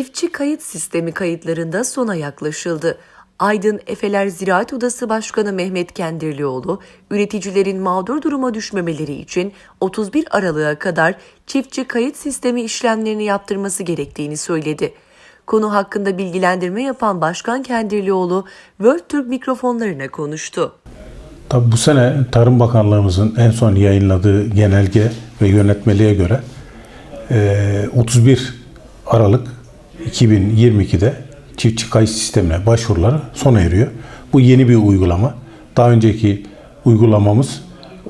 Çiftçi kayıt sistemi kayıtlarında sona yaklaşıldı. Aydın Efeler Ziraat Odası Başkanı Mehmet Kendirlioğlu, üreticilerin mağdur duruma düşmemeleri için 31 Aralık'a kadar çiftçi kayıt sistemi işlemlerini yaptırması gerektiğini söyledi. Konu hakkında bilgilendirme yapan Başkan Kendirlioğlu, World Türk mikrofonlarına konuştu. Tabii bu sene Tarım Bakanlığımızın en son yayınladığı genelge ve yönetmeliğe göre eee, 31 Aralık 2022'de çiftçi kayıt sistemine başvuruları sona eriyor. Bu yeni bir uygulama. Daha önceki uygulamamız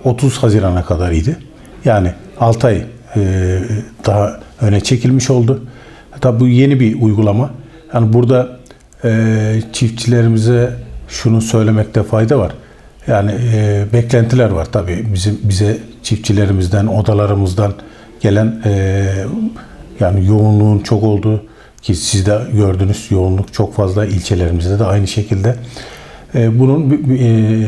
30 Haziran'a kadar idi. Yani 6 ay eee, daha öne çekilmiş oldu. Tabii bu yeni bir uygulama. Yani burada eee, çiftçilerimize şunu söylemekte fayda var. Yani e, beklentiler var tabii bizim bize çiftçilerimizden, odalarımızdan gelen e, yani yoğunluğun çok olduğu ki siz de gördünüz yoğunluk çok fazla ilçelerimizde de aynı şekilde. E, bunun e,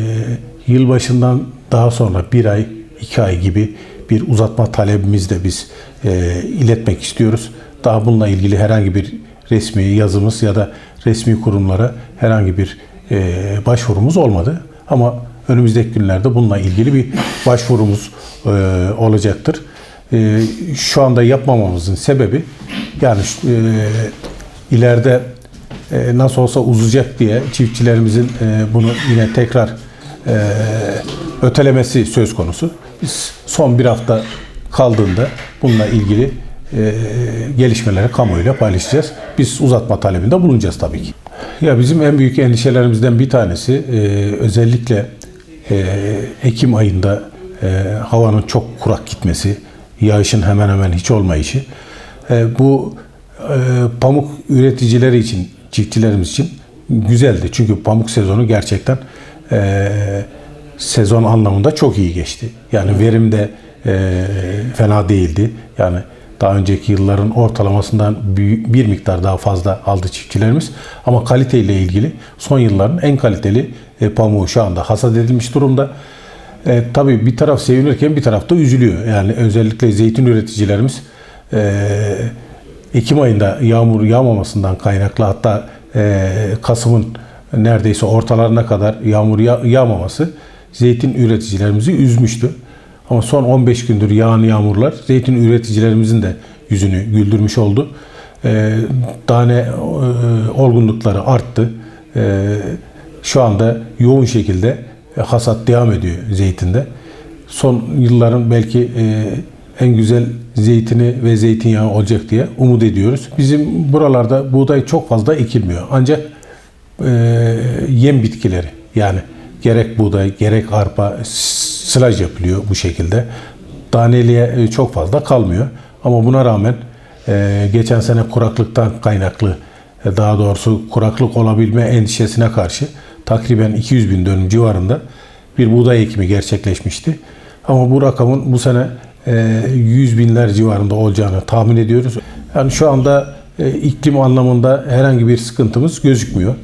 yılbaşından daha sonra bir ay, iki ay gibi bir uzatma talebimiz de biz e, iletmek istiyoruz. Daha bununla ilgili herhangi bir resmi yazımız ya da resmi kurumlara herhangi bir e, başvurumuz olmadı. Ama önümüzdeki günlerde bununla ilgili bir başvurumuz e, olacaktır. E, şu anda yapmamamızın sebebi yani e, ileride e, nasıl olsa uzayacak diye çiftçilerimizin e, bunu yine tekrar e, ötelemesi söz konusu. Biz son bir hafta kaldığında bununla ilgili e, gelişmeleri kamuoyuyla paylaşacağız. Biz uzatma talebinde bulunacağız tabii ki. Ya bizim en büyük endişelerimizden bir tanesi e, özellikle e, Ekim ayında e, havanın çok kurak gitmesi, yağışın hemen hemen hiç olmayışı. E, bu e, pamuk üreticileri için, çiftçilerimiz için güzeldi. Çünkü pamuk sezonu gerçekten e, sezon anlamında çok iyi geçti. Yani verim de e, fena değildi. Yani daha önceki yılların ortalamasından bir miktar daha fazla aldı çiftçilerimiz. Ama kaliteyle ilgili son yılların en kaliteli e, pamuğu şu anda hasat edilmiş durumda. E, tabii bir taraf sevinirken bir taraf da üzülüyor. Yani özellikle zeytin üreticilerimiz e, Ekim ayında yağmur yağmamasından kaynaklı hatta e, Kasım'ın neredeyse ortalarına kadar yağmur ya- yağmaması zeytin üreticilerimizi üzmüştü. Ama son 15 gündür yağan yağmurlar zeytin üreticilerimizin de yüzünü güldürmüş oldu. E, tane e, olgunlukları arttı. E, şu anda yoğun şekilde hasat devam ediyor zeytinde. Son yılların belki e, en güzel zeytini ve zeytinyağı olacak diye umut ediyoruz. Bizim buralarda buğday çok fazla ekilmiyor. Ancak e, yem bitkileri yani gerek buğday gerek arpa s- sılaj yapılıyor bu şekilde. Taneliğe e, çok fazla kalmıyor. Ama buna rağmen e, geçen sene kuraklıktan kaynaklı e, daha doğrusu kuraklık olabilme endişesine karşı takriben 200 bin dönüm civarında bir buğday ekimi gerçekleşmişti. Ama bu rakamın bu sene e, 100 binler civarında olacağını tahmin ediyoruz. Yani şu anda e, iklim anlamında herhangi bir sıkıntımız gözükmüyor.